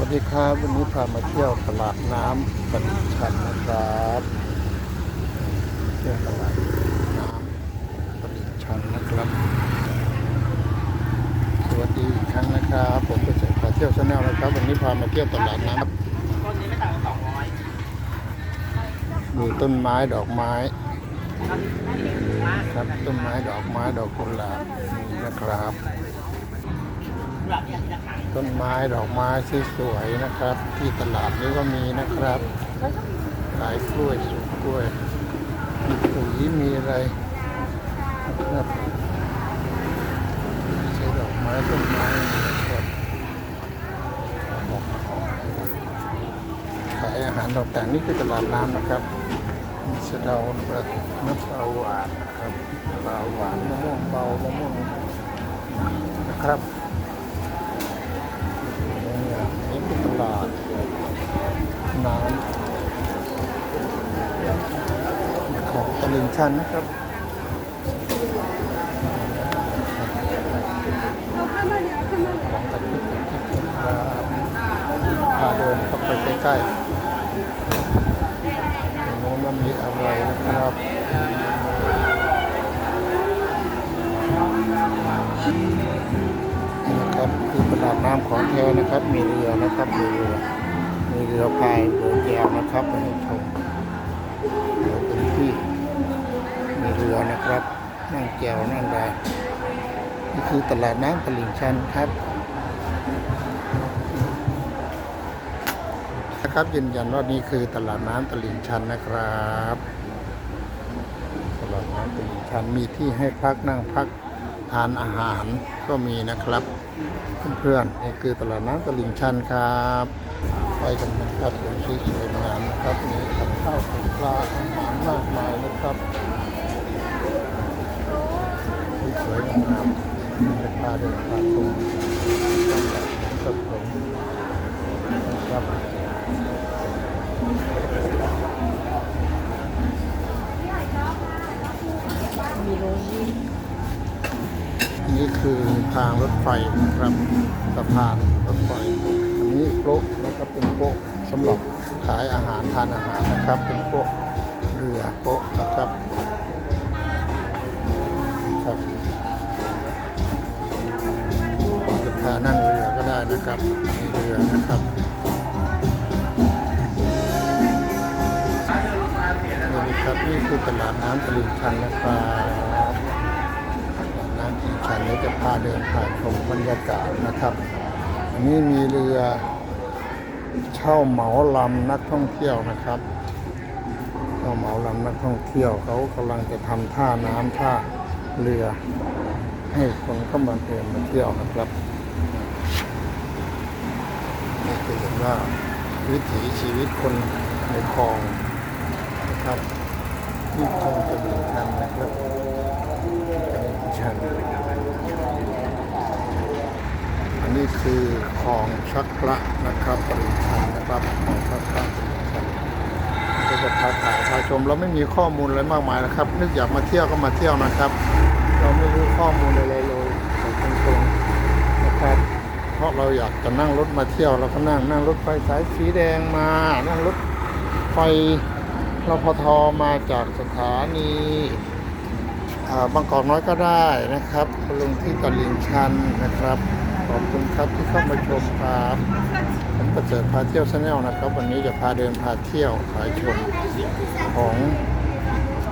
วัสดีครับวันนี้พามาเที่ยวตลาดน้ำปทุมชันนะครับเที่ยวตลาดน้ำปทุมชันนะครับ สวัสดีอีกครั้งนะครับ ผมเป็นเจ้าพาเที่ยวชาแนลนะครับ วันนี้พามาเที่ยวตลาดน้ำต้นนี้ไม่ต่างกันสองร้อยมีต้นไม้ดอกไม้ครับต้นไม้ดอกไม้ดอกกุหลาบนี่นะครับ ต้นไม้ดอกไม้สวยๆนะครับ ที่ตลาดนี้ก็มีนะครับขายกล้วยสวนกล้วย มีปุ๋ยมีอะไรนะครับใช้ดอกไม้ต้นไม้นะครับขายอาหารตกแต่งนี่คือตลาดน้ำนะครับมีสะเดาแบบน้ำปลาหวานนะครับปลาหวานมะม่วงเบามะม่วงนะครับ ของตลิ่งชันนะครับของตะกุกตะกิกนะครับพาเดินเข้าไปใกล้ๆตรงโน้นว่ามีอะไรนะครับนี่นะครับคือตลาดน้ำของแท้นะครับ มีเรือนะครับมีเรือมีเรือพายเรือแก้วนะครับ แก้วนั่งได้นี่คือตลาดน้ำตลิ่งชันครับนะครับยืนยันว่านี่คือตลาดน้ำตลิ่งชันนะครับ ตลาดน้ำตลิ่งชันมีที่ให้พักนั่งพักทานอาหารก็มีนะครับเพื่อนๆนี่คือตลาดน้ำตลิ่งชันครับไปกันนะครับอย่างที่สวยงามนะครับมีกับข้าวกับปลาอาหารมากมายนะครับ สวยงามราคาเดินทางชมกับผมนะครับมีโรยีนี่คือทางรถไฟนะครับสะพานรถไฟ อันนี้โป๊ะนะครับเป็นโป๊ะสำหรับขายอาหารทานอาหารนะครับ เป็นโป๊ะเรือโป๊ะนะครับ นะครับมีเรือนะครับนี่นะครับนี่คือตลาดน้ำตลิ่งชันนะครับน้ำอีกชั้นนี้จะพาเดินผ่านชมบรรยากาศนะครับอันนี้มีเรือเช่าเหมาลำนักท่องเที่ยวนะครับเช่าเหมาลำนักท่องเที่ยวเขากำลังจะทำท่าน้ำท่าเรือให้คนเข้ามาเดินมาเที่ยวนะครับ นี่คือเห็นว่าวิถีชีวิตคนในคลองนะครับที่คลองจะมีกันนะครับชันอันนี้คือคลองชักพระนะครับปริชันนะครับคลองชักพระก็จะพาถ่ายพาชมเราไม่มีข้อมูลอะไรมากมายนะครับ นึกอยากมาเที่ยวก็มาเที่ยวนะครับ เราไม่รู้ข้อมูลอะไรเลยบอกตรงๆนะครับ เพ ราะเราอยากจะนั่งรถมาเที่ยวเราก็นั่งนั่งรถไฟสายสีแดงมา นั่งรถไฟรพทมาจากสถานีบางกอกน้อยก็ได้นะครับลงที่ตลิ่งชันนะครับ ขอบคุณครับที่เข้ามาชมครับผมประเสริฐพาเที่ยวชาแนลนะครับ วันนี้จะพาเดินพาเที่ยวพาชมของ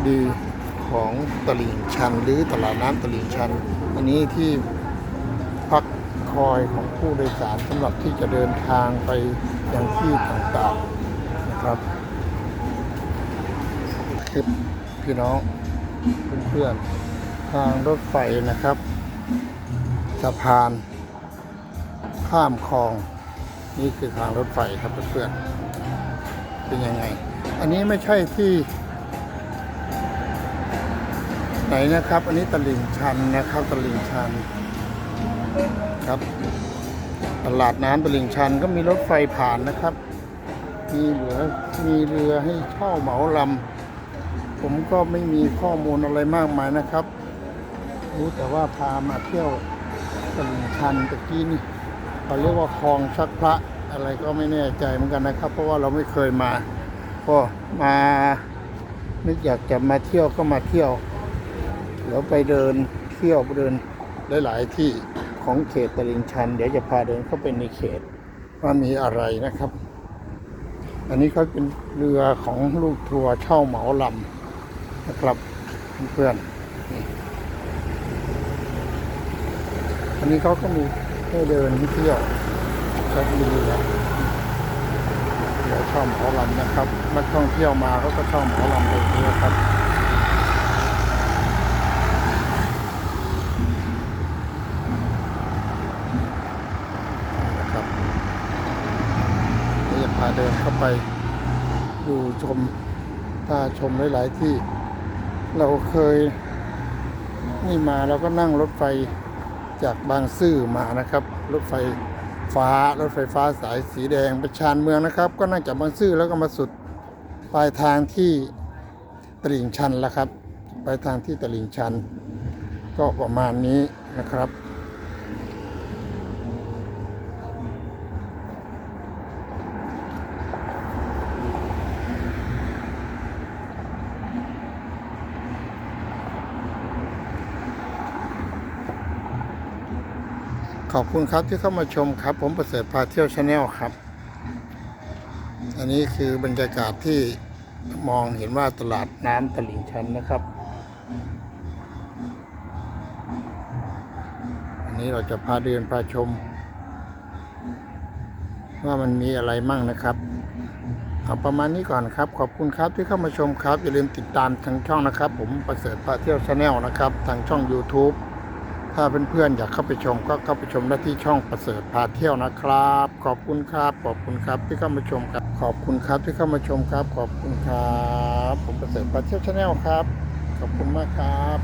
ดีของตลิ่งชันหรือตลาดน้ำตลิ่งชัน อันนี้ที่พัก คอยของผู้โดยสารสำหรับที่จะเดินทางไปยังที่ต่างๆนะครับคลิปพี่น้องเพื่อนๆทางรถไฟนะครับ สะพานข้ามคลอง นี่คือทางรถไฟครับเพื่อนๆเป็นยังไง อันนี้ไม่ใช่ที่ไหนนะครับ อันนี้ตลิ่งชันนะครับตลิ่งชัน ครับ ตลาดน้ำตลิ่งชันก็มีรถไฟผ่านนะครับ มีเหลือมีเรือให้เช่าเหมาลำผมก็ไม่มีข้อมูลอะไรมากมายนะครับ รู้แต่ว่าพามาเที่ยวตลิ่งชันตะกี้นี่เขาเรียกว่าคลองชักพระอะไรก็ไม่แน่ใจเหมือนกันนะครับ เพราะว่าเราไม่เคยมาก็มานึกอยากจะมาเที่ยวก็มาเที่ยว เดี๋ยวไปเดินเที่ยวไปเดินหลาย ๆ ที่ ของเขตตลิ่งชัน เดี๋ยวจะพาเดินเข้าไปในเขตว่ามีอะไรนะครับ อันนี้เขาเป็นเรือของลูกทัวร์เช่าเหมาลำนะครับเพื่อนอันนี้เขาก็มีให้เดินเที่ยวก็มีเรือเรือเช่าเหมาลำนะครับนักท่องเที่ยวมาเขาก็เช่าเหมาลำไปเรือครับนะครับนี่จะพาเดินเข้า ไปดูชมถ้าชมหลาย ๆ ที่ เราเคยนี่มาเราก็นั่งรถไฟจากบางซื่อมานะครับ รถไฟฟ้ารถไฟฟ้าสายสีแดงไปชานเมืองนะครับ ก็นั่งจากบางซื่อแล้วก็มาสุดปลายทางที่ตลิ่งชันแล้วครับ ปลายทางที่ตลิ่งชัน ก็ประมาณนี้นะครับ ขอบคุณครับที่เข้ามาชมครับ ผมประเสริฐพาเที่ยวชาแนลครับ อันนี้คือบรรยากาศที่มองเห็นว่าตลาดน้ำตลิ่งชันนะครับ อันนี้เราจะพาเดินพาชม ว่ามันมีอะไรมั่งนะครับ เอาประมาณนี้ก่อนครับ ขอบคุณครับที่เข้ามาชมครับ อย่าลืมติดตามทางช่องนะครับ ผมประเสริฐพาเที่ยวชาแนลนะครับ ทางช่อง YouTube ถ้าเพื่อนๆอยากเข้าไปชมก็เข้าไปชมได้ที่ช่องประเสริฐพาเที่ยวนะครับ ขอบคุณครับขอบคุณครับที่เข้ามาชมครับ ขอบคุณครับที่เข้ามาชมครับ ขอบคุณครับ ผมประเสริฐพาเที่ยวชาแนลครับ ขอบคุณมากครับ